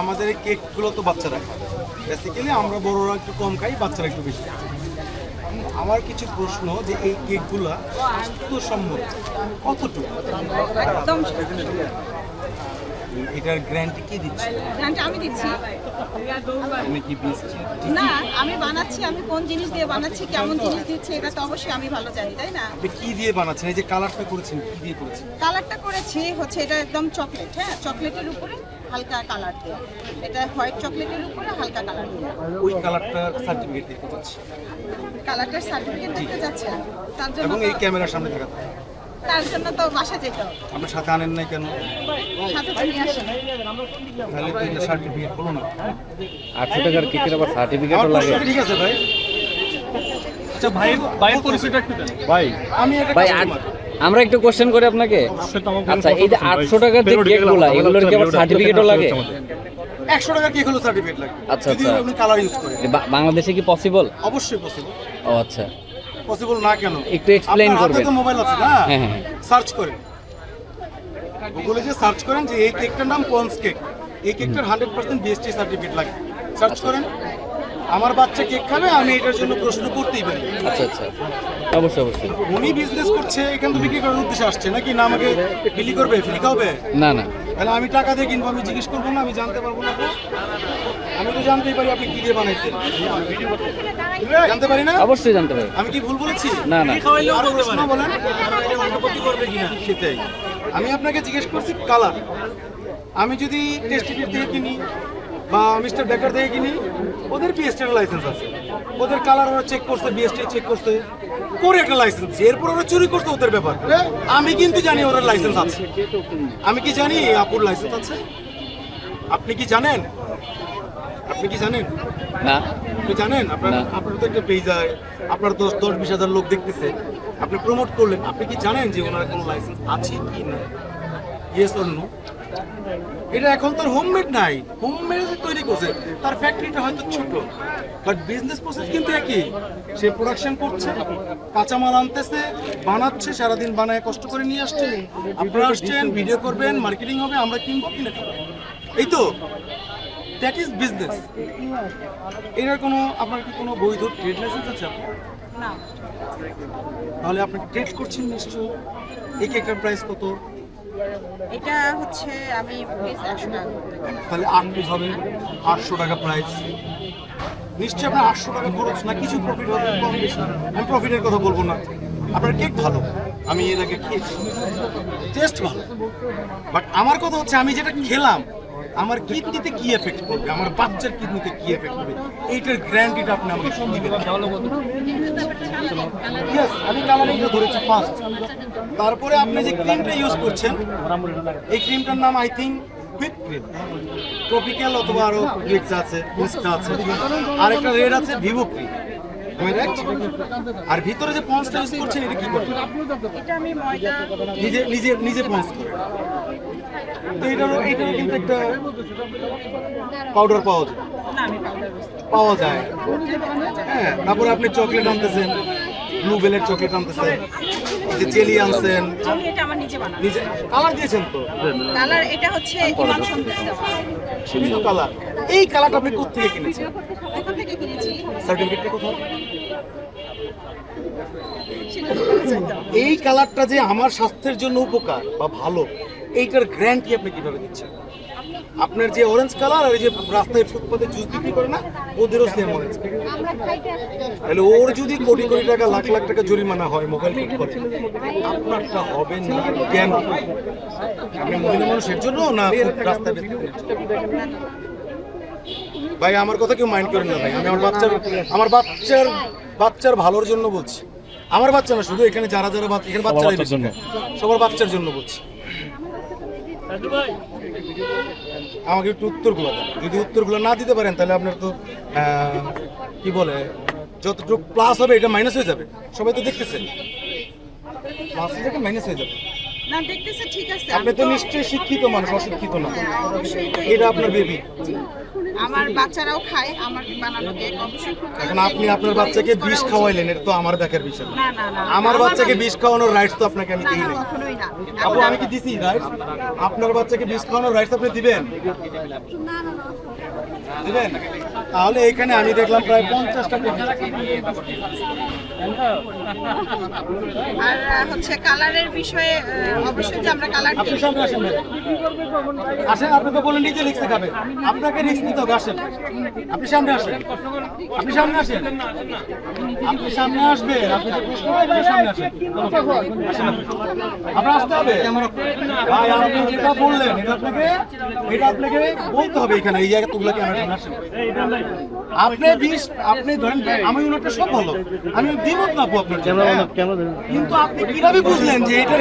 আমাদের এই কেকগুলো তো বাচ্চারা খায়। বেসিক্যালি আমরা বড়রা একটু কম খাই বাচ্চারা একটু বেশি খায়। আমার কিছু প্রশ্ন যে এই কেকগুলা স্বাস্থ্যসম্মত কতটুকু? একদম এটার গ্যারান্টি কি দিচ্ছে? গ্রান্ট আমি দিচ্ছি। আমি কি বীজ না আমি বানাচ্ছি আমি কোন জিনিস দিয়ে বানাচ্ছি কেমন জিনিস দিচ্ছি এটা তো অবশ্যই আমি ভালো জানি তাই না? আপনি কি দিয়ে বানাচ্ছেন? এই যে কালারটা করেছেন কি দিয়ে করেছেন? কালারটা করেছি হচ্ছে এটা একদম চকলেট হ্যাঁ চকলেটের উপরে হালকা কালার দেওয়া এটা হোয়াইট চকলেটের উপরে হালকা কালার দেওয়া ওই কালারটার সার্টিফিকেট দিতে চাচ্ছি। কালারটার সার্টিফিকেট দিতে যাচ্ছে তার জন্য এবং এই ক্যামেরার সামনে থাকা। তার জন্য তো বাসা যেতে হবে। আপনার সাথে আনেন নাই কেন? সাথে নিয়ে আসেন। তাহলে তো এটা সার্টিফিকেট বলো না। আটশো টাকার কেকের আবার আমার সার্টিফিকেটও লাগে ঠিক আছে ভাই। আচ্ছা ভাই ভাইয়ের পরিচয়টা একটু দেন। ভাই আমি এটা ভাই। আমরা একটু কোশ্চেন করি আপনাকে? আচ্ছা এই যে। আটশো টাকার যে কেকগুলা এগুলোর কি আবার সার্টিফিকেটও লাগে। একশো টাকার কেক হলো সার্টিফিকেট লাগে। আচ্ছা, আচ্ছা। আপনি কালার ইউজ করেন। বা- বাংলাদেশে কি পসিবল অবশ্যই পসিবল ও আচ্ছা। পসিবল না কেন? একটু আপনার হাতে করবেন। তো মোবাইল আছে না? হ্যাঁ, হ্যাঁ। সার্চ করেন। গুগলে যে সার্চ করেন যে এই কেকটার নাম পন্স কেক এই কেকটার হান্ড্রেড পার্সেন্ট বিএসটি সার্টিফিকেট লাগে। সার্চ করেন। আমার বাচ্চা কেক খাবে আমি এটার জন্য প্রশ্ন করতেই পারি। আচ্ছা আচ্ছা। অবশ্যই অবশ্যই। উনি বিজনেস করছে এখান তো বিক্রি করার উদ্দেশ্যে আসছে নাকি? না আমাকে বিলি করবে ফ্রি খাওয়াবে? না না। তাহলে আমি টাকা দিয়ে কিনবো আমি জিজ্ঞেস করব না আমি জানতে পারব না। আমি তো জানতেই পারি আপনি কি দিয়ে বানাইছেন। জানতে পারি না? অবশ্যই জানতে পারি। আমি কি ভুল বলেছি? না না। আরও প্রশ্ন বলেন। সেটাই। আমি আপনাকে জিজ্ঞেস করছি কালার। আমি যদি টেস্টিটির থেকে কিনি বা মিস্টার বেকার থেকে কিনি ওদের বিএসটির লাইসেন্স আছে। ওদের কালার ওরা চেক করছে বিএসটি চেক করছে করে একটা লাইসেন্স এরপর ওরা চুরি করছে ওদের ব্যাপার। আমি কিন্তু জানি ওদের লাইসেন্স আছে। আমি কি জানি আপুর লাইসেন্স আছে? আপনি কি জানেন? আপনি কি জানেন? না। আপনি জানেন? আপনার আপনার তো একটা পেজ হয় আপনার দশ দশ বিশ হাজার লোক দেখতেছে। আপনি প্রমোট করলেন। আপনি কি জানেন যে ওনার কোনো লাইসেন্স আছে কি না ইয়েস অর নো এটা এখন তার হোমমেড নাই। হোমমেড তৈরি করছে তার ফ্যাক্টরিটা হয়তো ছোট। বাট বিজনেস প্রসেস কিন্তু একই। সে প্রোডাকশন করছে কাঁচামাল আনতেছে বানাচ্ছে সারাদিন বানায় কষ্ট করে নিয়ে আসছে। আপনারা আসছেন ভিডিও করবেন মার্কেটিং হবে আমরা কিনবো কিনে এই তো দ্যাট ইজ বিজনেস এটার কোনো আপনার কি কোনো বৈধ ট্রেড লাইসেন্স আছে আপনার? তাহলে আপনি ট্রেড করছেন নিশ্চয়ই। এই কেকটার প্রাইস কত? এটা হচ্ছে আমি প্লিজ একশো টাকা। তাহলে আট পিস হবে, আটশো টাকা প্রাইস নিশ্চয়ই আপনার আটশো টাকা খরচ না, কিছু প্রফিট হবে, কম বেশি। আমি প্রফিটের কথা বলব না। আপনার কেক ভালো, আমি এর আগে খেয়েছি। টেস্ট ভালো। বাট আমার কথা হচ্ছে, আমি যেটা খেলাম আমার কিডনিতে কি এফেক্ট করবে আমার বাচ্চার কিডনিতে কি এফেক্ট করবে এইটার গ্যারান্টিটা আপনি আমাকে দিবেন। Yes, আমি কালারিংটা ধরেছি ফার্স্ট তারপরে আপনি যে ক্রিমটা ইউজ করছেন এই ক্রিমটার নাম I think whip cream tropical অথবা আরও মিক্স আছে মিক্সটা আছে। আর একটা রেড আছে ভিভো ক্রিম আর ভিতরে যে পন্সটা ইউজ করছেন এটা কি ময়দা নিজে নিজে নিজে পন্স করে তো এটারও এটারও কিন্তু একটা পাউডার পাওয়া যায়। পাওয়া যায়। হ্যাঁ তারপরে আপনি চকলেট আনতেছেন ব্লু বেলের চকলেট আনতেছেন যে জেলি আনছেন। নিজে কালার দিয়েছেন তো? কালার এটা হচ্ছে কালার এই কালারটা আপনি কোথেকে কিনেছেন? থেকে কিনেছি? সার্টিফিকেটটা। এই কালারটা যে আমার স্বাস্থ্যের জন্য উপকার বা ভালো এইটার গ্যারান্টি আপনি কীভাবে দিচ্ছেন? আপনার যে অরেঞ্জ কালার আর এই যে রাস্তায় ফুটপাতে জুস বিক্রি করে না ওদেরও সেম অরেঞ্জ তাহলে ওর যদি কোটি কোটি টাকা লাখ লাখ টাকা জরিমানা হয় মোবাইল ফোন করে আপনারটা হবে না কেন আপনি মহিলা মানুষের জন্য না রাস্তায়? ভাই আমার কথা কেউ মাইন্ড করেন না ভাই। আমি আমার বাচ্চার আমার বাচ্চার বাচ্চার ভালোর জন্য বলছি। আমার বাচ্চা না শুধু এখানে যারা যারা এখানে বাচ্চারাই বেশি। সবার বাচ্চার জন্য বলছি। আমাকে একটু উত্তরগুলো দেন। যদি উত্তরগুলো না দিতে পারেন তাহলে আপনার তো কি বলে যতটুকু প্লাস হবে এটা মাইনাস হয়ে যাবে। সবাই তো দেখতেছেন প্লাস থেকে মাইনাস হয়ে যাবে। না দেখতেছে ঠিক আছে আপনি তো নিশ্চয়ই শিক্ষিত মানুষ অশিক্ষিত না। অবশ্যই তো এটা আপনার বেবি। আমার বাচ্চারাও খায় আমার বানানো কেক অবশ্যই এখন আপনি আপনার বাচ্চাকে বিষ খাওয়াইলেন এটা তো আমার দেখার বিষয়। না। না না। না আমার বাচ্চাকে বিষ খাওয়ানোর রাইটস তো আপনাকে আমি দিই না কখনোই না। আপু আমি কি দিছি রাইটস আপনার বাচ্চাকে বিষ খাওয়ানোর রাইটস আপনি দিবেন? দিবেন? তাহলে এখানে আমি দেখলাম প্রায় পঞ্চাশটা আর হচ্ছে কালারের বিষয়ে অবশ্যই যে আমরা কালার আপনি সামনে আসেন। আসেন আপনি তো বলেন নিজে রিক্স খাবেন আপনাকে রিক্স নিতে হবে আসেন। আপনি সামনে আসেন। আপনি সামনে আসেন। আপনি সামনে আসবেন। আপনি যে প্রশ্ন আপনি সামনে আসেন। আসেন আপনি। আপনার আসতে হবে। ভাই আপনি যেটা বললেন এটা আপনাকে এটা আপনাকে বলতে হবে এখানে এই জায়গা তুগলা ক্যামেরা আসেন। আপনি বিষ আপনি ধরেন আমি ওনারটা সব ভালো আমি দ্বিমত না আপু আপনার জন্য। কিন্তু আপনি কীভাবে বুঝলেন যে এটার